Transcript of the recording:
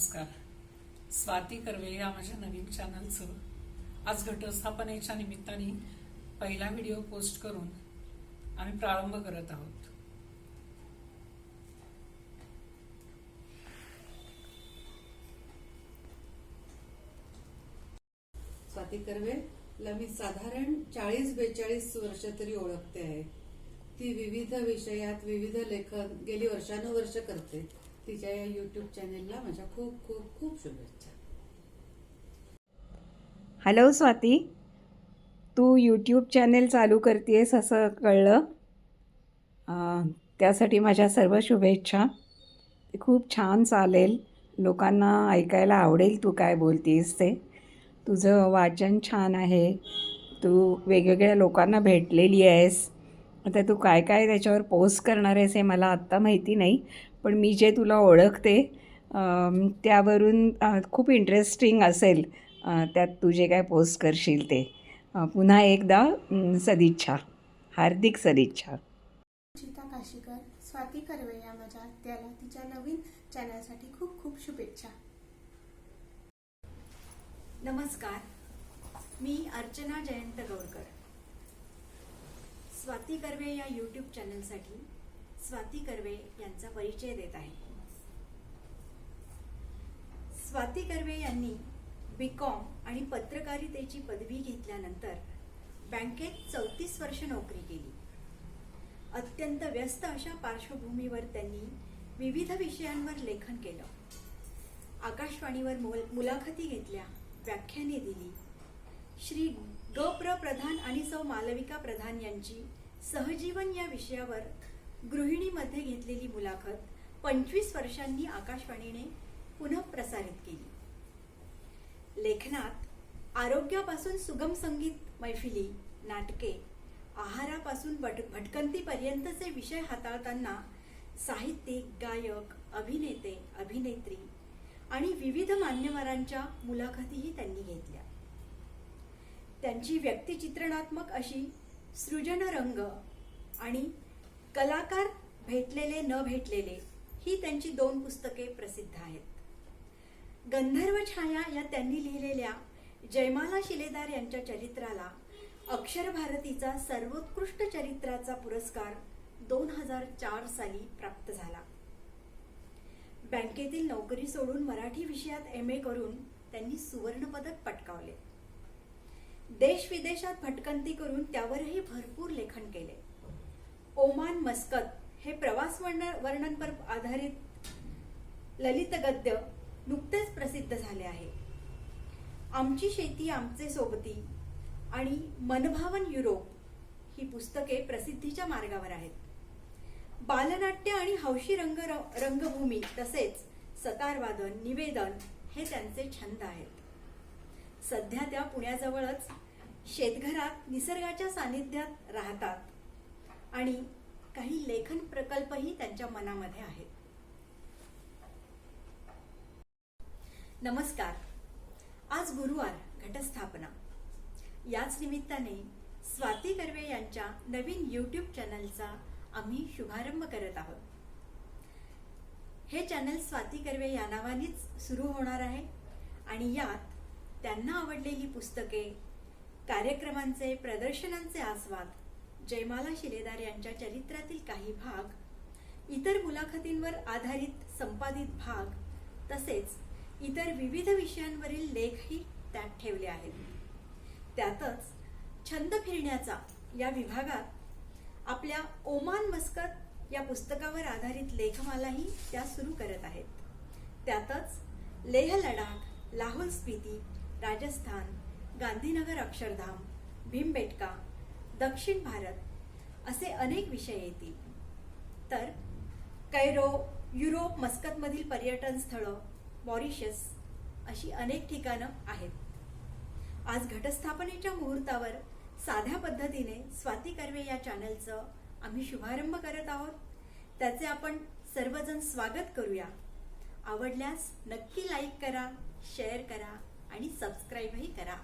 नमस्कार. स्वाती कर्वे या माझ्या नवीन चॅनलचं आज घटस्थापनेच्या निमित्ताने पहिला व्हिडिओ पोस्ट करून आम्ही प्रारंभ करत आहोत. स्वाती कर्वे ला मी साधारण चाळीस बेचाळीस वर्ष तरी ओळखते आहे. ती विविध विषयात विविध लेखन गेली वर्षानुवर्ष करते. तिच्या या युट्यूब चॅनेलला माझ्या खूप खूप खूप शुभेच्छा. हॅलो स्वाती. तू यूट्यूब चॅनेल चालू करतेस असं कळलं. त्यासाठी माझ्या सर्व शुभेच्छा. ते खूप छान चालेल. लोकांना ऐकायला आवडेल तू काय बोलतेस ते. तुझं वाचन छान आहे. तू वेगवेगळ्या लोकांना भेटलेली आहेस. आता तू काय काय त्याच्यावर पोस्ट करणार आहेस हे मला आत्ता माहिती नाही. पण मी जे तुला ओळखते त्यावरून खूप इंटरेस्टिंग असेल त्यात तू जे काय पोस्ट करशील ते. पुन्हा एकदा सदिच्छा. हार्दिक सदिच्छा. चिता काशीकर स्वाती कर्वे या माझ्या त्याला तिच्या नवीन चॅनलसाठी खूप खूप शुभेच्छा. नमस्कार. मी अर्चना जयंत गौरकर स्वाती कर्वे या यूट्यूब चॅनलसाठी स्वाती कर्वे यांचा परिचय देत आहे. स्वाती कर्वे यांनी बी कॉम आणि पत्रकारितेची पदवी घेतल्यानंतर बँकेत चौतीस वर्ष नोकरी केली. अत्यंत व्यस्त अशा पार्श्वभूमीवर त्यांनी विविध विषयांवर लेखन केलं. आकाशवाणीवर मुलाखती घेतल्या व्याख्याने दिली. श्री ग प्र प्रधान आणि सौ मालविका प्रधान यांची सहजीवन या विषयावर गृहिणीमध्ये घेतलेली मुलाखत पंचवीस वर्षांनी आकाशवाणीने पुनः प्रसारित केली. लेखनात आरोग्यापासून सुगम संगीत मैफिली नाटके आहारापासून भट भटकंतीपर्यंतचे विषय हाताळताना साहित्यिक गायक अभिनेते अभिनेत्री आणि विविध मान्यवरांच्या मुलाखतीही त्यांनी घेतल्या. त्यांची व्यक्तिचित्रणात्मक अशी सृजनरंग आणि कलाकार भेटलेले न भेटलेले ही त्यांची दोन पुस्तके प्रसिद्ध आहेत. गंधर्व छाया या त्यांनी लिहिलेल्या जयमाला शिलेदार यांच्या चरित्राला अक्षर भारतीचा सर्वोत्कृष्ट चरित्राचा पुरस्कार दोन हजार चार साली प्राप्त झाला. बँकेतील नोकरी सोडून मराठी विषयात एम ए करून त्यांनी सुवर्ण पदक पटकावले. देश विदेशात भटकंती करून त्यावरही भरपूर लेखन ओमान मस्कत हे प्रवास वर्णनपर आधारित ललित गद्य नुकतेच प्रसिद्ध झाले आहे. आमची शेती आमचे सोबती आणि मनभावन युरोप ही पुस्तके प्रसिद्धीच्या मार्गावर आहेत. बालनाट्य आणि हौशी रंग रंगभूमी तसेच सतारवादन निवेदन हे त्यांचे छंद आहेत. सध्या त्या पुण्याजवळच शेतघरात निसर्गाच्या सानिध्यात राहतात आणि काही लेखन प्रकल्पही त्यांच्या मनामध्ये आहेत. नमस्कार. आज गुरुवार घटस्थापना. याच निमित्ताने स्वाती कर्वे यांच्या नवीन यूट्यूब चॅनलचा आम्ही शुभारंभ करत आहोत. हे चॅनल स्वाती कर्वे या नावानेच सुरू होणार आहे आणि यात त्यांना आवडलेली पुस्तके कार्यक्रमांचे प्रदर्शनांचे आस्वाद जयमाला शिलेदार यांच्या चरित्रातील काही भाग इतर मुलाखतींवर आधारित संपादित भाग तसेच इतर विविध विषयांवरील लेखही त्यात ठेवले आहेत. त्यातच छंद फिरण्याचा या विभागात आपल्या ओमान मस्कत या पुस्तकावर आधारित लेखमालाही त्या सुरू करत आहेत. त्यातच लेह लडाख लाहोल स्पिती राजस्थान गांधीनगर अक्षरधाम भीमबेटका दक्षिण भारत असे अनेक विषय येतील. तर कैरो युरोप मस्कतमधील पर्यटन स्थळं मॉरिशस अशी अनेक ठिकाणं आहेत. आज घटस्थापनेच्या मुहूर्तावर साध्या पद्धतीने स्वाती कर्वे या चॅनलचं आम्ही शुभारंभ करत आहोत. त्याचे आपण सर्वजण स्वागत करूया. आवडल्यास नक्की लाईक करा शेअर करा आणि सबस्क्राईबही करा.